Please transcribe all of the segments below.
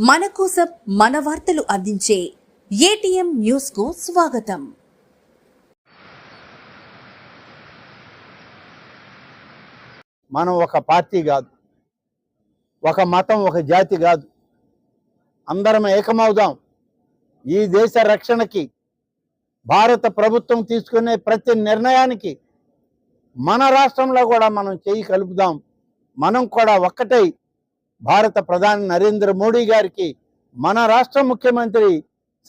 మన కోసం మన వార్తలు అందించే ఏటీఎం న్యూస్కు స్వాగతం. మనం ఒక పార్టీ కాదు ఒక మతం ఒక జాతి కాదు. అందరం ఏకమవుదాం. ఈ దేశ రక్షణకి భారత ప్రభుత్వం తీసుకునే ప్రతి నిర్ణయానికి మన రాష్ట్రంలో కూడా మనం చేయి కలుపుదాం. మనం కూడా ఒక్కటై భారత ప్రధాని నరేంద్ర మోడీ గారికి మన రాష్ట్ర ముఖ్యమంత్రి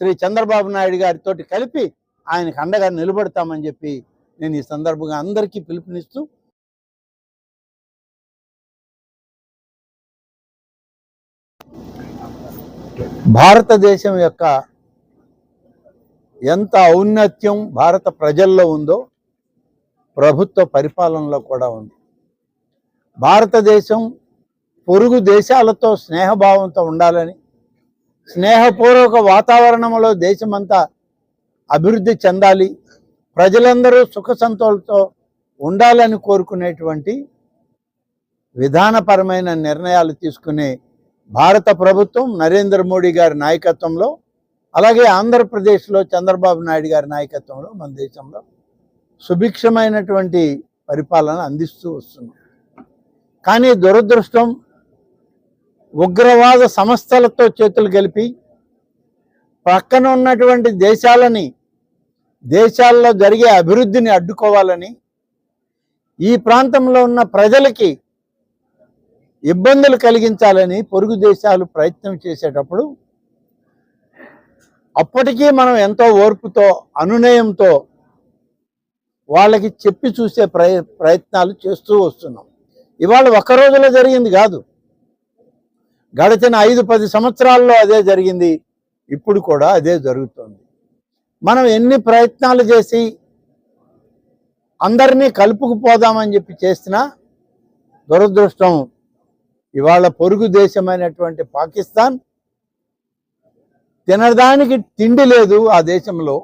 శ్రీ చంద్రబాబు నాయుడు గారితో కలిపి ఆయనకు అండగా నిలబడతామని చెప్పి నేను ఈ సందర్భంగా అందరికీ పిలుపునిస్తూ భారతదేశం యొక్క ఎంత ఔన్నత్యం భారత ప్రజల్లో ఉందో ప్రభుత్వ పరిపాలనలో కూడా ఉంది. భారతదేశం పొరుగు దేశాలతో స్నేహభావంతో ఉండాలని స్నేహపూర్వక వాతావరణంలో దేశమంతా అభివృద్ధి చెందాలి ప్రజలందరూ సుఖ సంతోషంతో ఉండాలని కోరుకునేటువంటి విధానపరమైన నిర్ణయాలు తీసుకునే భారత ప్రభుత్వం నరేంద్ర మోడీ గారి నాయకత్వంలో అలాగే ఆంధ్రప్రదేశ్లో చంద్రబాబు నాయుడు గారి నాయకత్వంలో మన దేశంలో సుభిక్షమైనటువంటి పరిపాలన అందిస్తూ వస్తున్నాం. కానీ దురదృష్టం ఉగ్రవాద సంస్థలతో చేతులు కలిపి పక్కన ఉన్నటువంటి దేశాలని దేశాల్లో జరిగే అభివృద్ధిని అడ్డుకోవాలని ఈ ప్రాంతంలో ఉన్న ప్రజలకి ఇబ్బందులు కలిగించాలని పొరుగు దేశాలు ప్రయత్నం చేసేటప్పుడు అప్పటికీ మనం ఎంతో ఓర్పుతో అనునయంతో వాళ్ళకి చెప్పి చూసే ప్రయ ప్రయత్నాలు చేస్తూ వస్తున్నాం. ఇవాళ ఒక రోజులో జరిగింది కాదు. గడిచిన ఐదు పది సంవత్సరాల్లో అదే జరిగింది. ఇప్పుడు కూడా అదే జరుగుతుంది. మనం ఎన్ని ప్రయత్నాలు చేసి అందరినీ కలుపుకుపోదామని చెప్పి చేసినా దురదృష్టం ఇవాళ పొరుగు దేశమైనటువంటి పాకిస్తాన్ తినడానికి తిండి లేదు ఆ దేశంలో.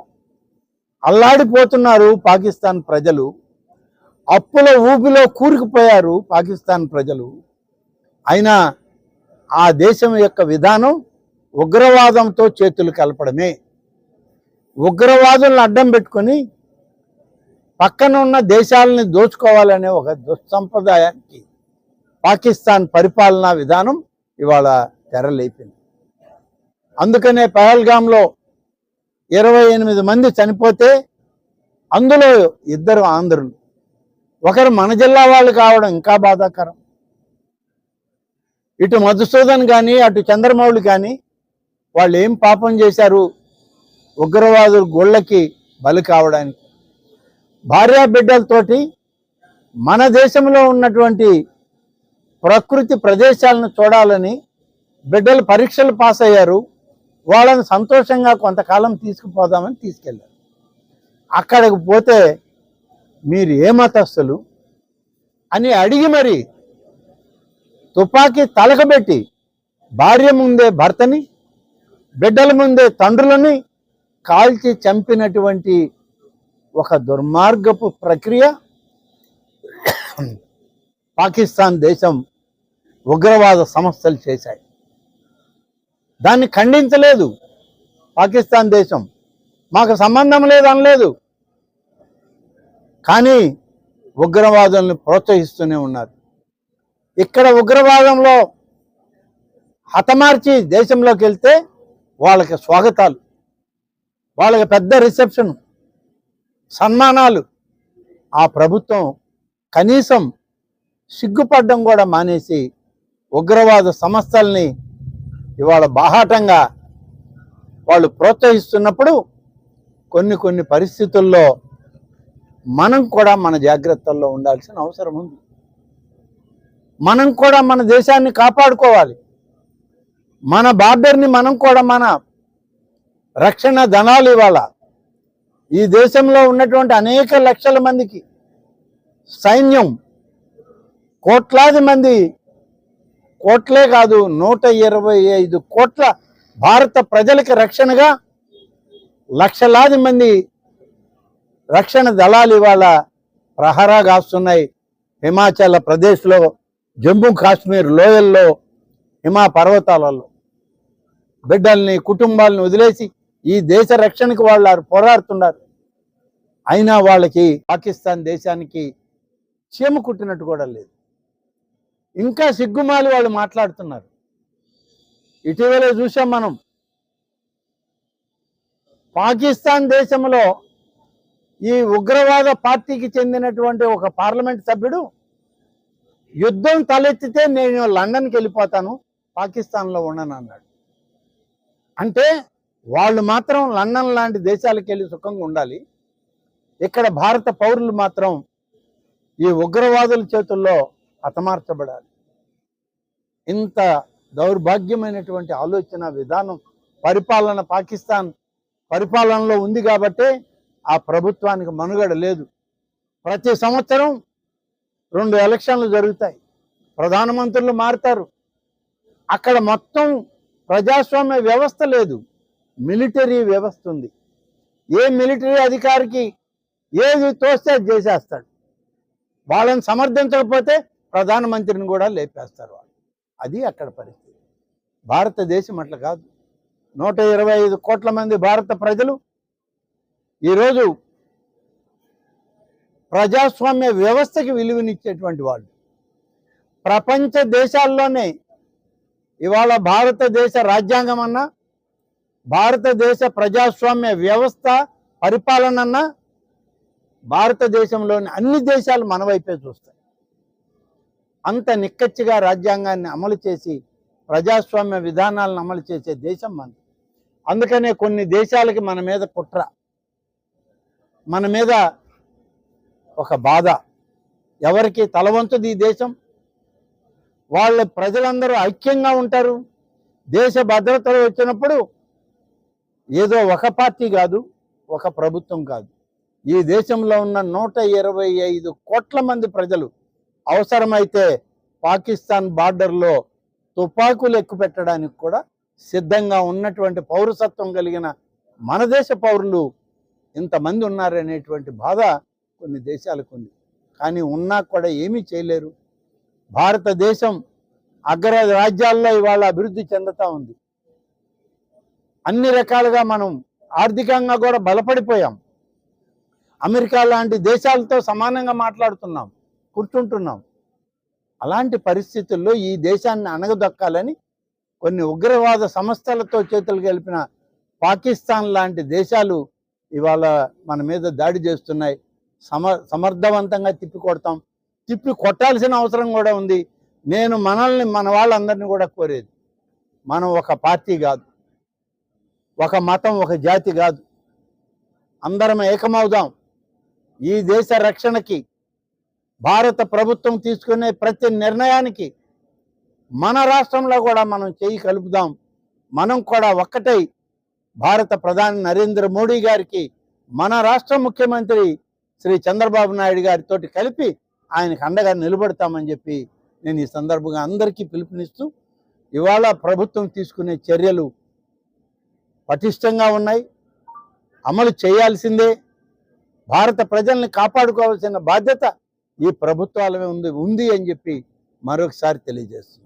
అల్లాడిపోతున్నారు పాకిస్తాన్ ప్రజలు. అప్పుల ఊపిలో కూరుకుపోయారు పాకిస్తాన్ ప్రజలు. అయినా ఆ దేశం యొక్క విధానం ఉగ్రవాదంతో చేతులు కలపడమే. ఉగ్రవాదులను అడ్డం పెట్టుకొని పక్కన ఉన్న దేశాలని దోచుకోవాలనే ఒక దుస్సంప్రదాయానికి పాకిస్తాన్ పరిపాలనా విధానం ఇవాళ తెరలేపింది. అందుకనే పహల్గాంలో ఇరవై ఎనిమిది మంది చనిపోతే అందులో ఇద్దరు ఆంధ్రులు. ఒకరు మన జిల్లా వాళ్ళు కావడం ఇంకా బాధాకరం. ఇటు మధుసూదన్ కానీ అటు చంద్రమౌళి కానీ వాళ్ళు ఏం పాపం చేశారు? ఉగ్రవాదుల గోళ్ళకి బలి కావడానికి. భార్యా బిడ్డలతోటి మన దేశంలో ఉన్నటువంటి ప్రకృతి ప్రదేశాలను చూడాలని బిడ్డలు పరీక్షలు పాస్ అయ్యారు. వాళ్ళని సంతోషంగా కొంతకాలం తీసుకుపోదామని తీసుకెళ్ళారు. అక్కడికి పోతే మీరు ఏ మతస్థులు అని అడిగి మరి తుపాకీ తలకబెట్టి భార్య ముందే భర్తని బిడ్డల ముందే తండ్రులని కాల్చి చంపినటువంటి ఒక దుర్మార్గపు ప్రక్రియ. పాకిస్తాన్ దేశం ఉగ్రవాద సంస్థలు చేశాయి. దాన్ని ఖండించలేదు పాకిస్తాన్ దేశం. మాకు సంబంధం లేదు అనలేదు. కానీ ఉగ్రవాదులను ప్రోత్సహిస్తూనే ఉన్నారు. ఇక్కడ ఉగ్రవాదంలో హతమార్చి దేశంలోకి వెళ్తే వాళ్ళకి స్వాగతాలు వాళ్ళకి పెద్ద రిసెప్షన్ సన్మానాలు. ఆ ప్రభుత్వం కనీసం సిగ్గుపడడం కూడా మానేసి ఉగ్రవాద సంస్థల్ని ఇవాళ బాహాటంగా వాళ్ళు ప్రోత్సహిస్తున్నప్పుడు కొన్ని కొన్ని పరిస్థితుల్లో మనం కూడా మన జాగ్రత్తల్లో ఉండాల్సిన అవసరం ఉంది. మనం కూడా మన దేశాన్ని కాపాడుకోవాలి. మన బార్డర్ని మనం కూడా మన రక్షణ ధనాలు ఇవ్వాల. ఈ దేశంలో ఉన్నటువంటి అనేక లక్షల మందికి సైన్యం కోట్లాది మంది కోట్లే కాదు నూట ఇరవై ఐదు కోట్ల భారత ప్రజలకి రక్షణగా లక్షలాది మంది రక్షణ దళాలు ఇవాళ ప్రహరా కాస్తున్నాయి హిమాచల్ ప్రదేశ్లో జమ్మూ కాశ్మీర్ లోయల్లో హిమా పర్వతాలలో బిడ్డల్ని కుటుంబాలను వదిలేసి ఈ దేశ రక్షణకు వాళ్ళు పోరాడుతున్నారు. అయినా వాళ్ళకి పాకిస్తాన్ దేశానికి చీమ కుట్టినట్టు కూడా లేదు. ఇంకా సిగ్గుమాలి వాళ్ళు మాట్లాడుతున్నారు. ఇటీవలే చూసాం మనం. పాకిస్తాన్ దేశంలో ఈ ఉగ్రవాద పార్టీకి చెందినటువంటి ఒక పార్లమెంట్ సభ్యుడు యుద్ధం తలెత్తితే నేను లండన్కి వెళ్ళిపోతాను పాకిస్తాన్లో ఉండను అన్నాడు. అంటే వాళ్ళు మాత్రం లండన్ లాంటి దేశాలకు వెళ్ళి సుఖంగా ఉండాలి. ఇక్కడ భారత పౌరులు మాత్రం ఈ ఉగ్రవాదుల చేతుల్లో హతమార్చబడాలి. ఇంత దౌర్భాగ్యమైనటువంటి ఆలోచన విధానం పరిపాలన పాకిస్తాన్ పరిపాలనలో ఉంది కాబట్టే ఆ ప్రభుత్వానికి మనుగడ లేదు. ప్రతి సంవత్సరం రెండు ఎలక్షన్లు జరుగుతాయి. ప్రధానమంత్రులు మారుతారు. అక్కడ మొత్తం ప్రజాస్వామ్య వ్యవస్థ లేదు. మిలిటరీ వ్యవస్థ ఉంది. ఏ మిలిటరీ అధికారికి ఏది తోస్తే అది చేసేస్తాడు. వాళ్ళని సమర్థించకపోతే ప్రధానమంత్రిని కూడా లేపేస్తారు వాళ్ళు. అది అక్కడ పరిస్థితి. భారతదేశం అట్లా కాదు. నూట ఇరవై ఐదు కోట్ల మంది భారత ప్రజలు ఈరోజు ప్రజాస్వామ్య వ్యవస్థకి విలువనిచ్చేటువంటి వాళ్ళు. ప్రపంచ దేశాల్లోనే ఇవాళ భారతదేశ రాజ్యాంగం అన్నా భారతదేశ ప్రజాస్వామ్య వ్యవస్థ పరిపాలన అన్నా భారతదేశంలోని అన్ని దేశాలు మన వైపే చూస్తాయి. అంత నిక్కచ్చిగా రాజ్యాంగాన్ని అమలు చేసి ప్రజాస్వామ్య విధానాలను అమలు చేసే దేశం మనది. అందుకనే కొన్ని దేశాలకి మన మీద కుట్ర. మన మీద ఒక బాధ. ఎవరికి తలవంతుది ఈ దేశం? వాళ్ళ ప్రజలందరూ ఐక్యంగా ఉంటారు. దేశ భద్రతలు వచ్చినప్పుడు ఏదో ఒక పార్టీ కాదు ఒక ప్రభుత్వం కాదు. ఈ దేశంలో ఉన్న నూట ఇరవై ఐదు కోట్ల మంది ప్రజలు అవసరమైతే పాకిస్తాన్ బార్డర్లో తుపాకులు ఎక్కుపెట్టడానికి కూడా సిద్ధంగా ఉన్నటువంటి పౌరసత్వం కలిగిన మన దేశ పౌరులు ఇంతమంది ఉన్నారనేటువంటి బాధ కొన్ని దేశాలకు ఉంది కానీ ఉన్నా కూడా ఏమీ చేయలేరు. భారతదేశం అగ్ర రాజ్యాల్లో ఇవాళ అభివృద్ధి చెందుతూ ఉంది. అన్ని రకాలుగా మనం ఆర్థికంగా కూడా బలపడిపోయాం. అమెరికా లాంటి దేశాలతో సమానంగా మాట్లాడుతున్నాం కూర్చుంటున్నాం. అలాంటి పరిస్థితుల్లో ఈ దేశాన్ని అణగదొక్కాలని కొన్ని ఉగ్రవాద సంస్థలతో చేతులు గెలిపిన పాకిస్తాన్ లాంటి దేశాలు ఇవాళ మన మీద దాడి చేస్తున్నాయి. సమ సమర్థవంతంగా తిప్పి కొడతాం. తిప్పి కొట్టాల్సిన అవసరం కూడా ఉంది. నేను మనల్ని మన వాళ్ళందరినీ కూడా కోరేది. మనం ఒక పార్టీ కాదు. ఒక మతం ఒక జాతి కాదు. అందరం ఏకమవుదాం. ఈ దేశ రక్షణకి భారత ప్రభుత్వం తీసుకునే ప్రతి నిర్ణయానికి మన రాష్ట్రంలో కూడా మనం చేయి కలుపుదాం. మనం కూడా ఒక్కటై భారత ప్రధాని నరేంద్ర మోడీ గారికి మన రాష్ట్ర ముఖ్యమంత్రి శ్రీ చంద్రబాబు నాయుడు గారితో కలిపి ఆయనకు అండగా నిలబడతామని చెప్పి నేను ఈ సందర్భంగా అందరికీ పిలుపునిస్తూ ఇవాళ ప్రభుత్వం తీసుకునే చర్యలు పటిష్టంగా ఉన్నాయి. అమలు చేయాల్సిందే. భారత ప్రజల్ని కాపాడుకోవాల్సిన బాధ్యత ఈ ప్రభుత్వాలమే ఉంది ఉంది అని చెప్పి మరొకసారి తెలియజేస్తుంది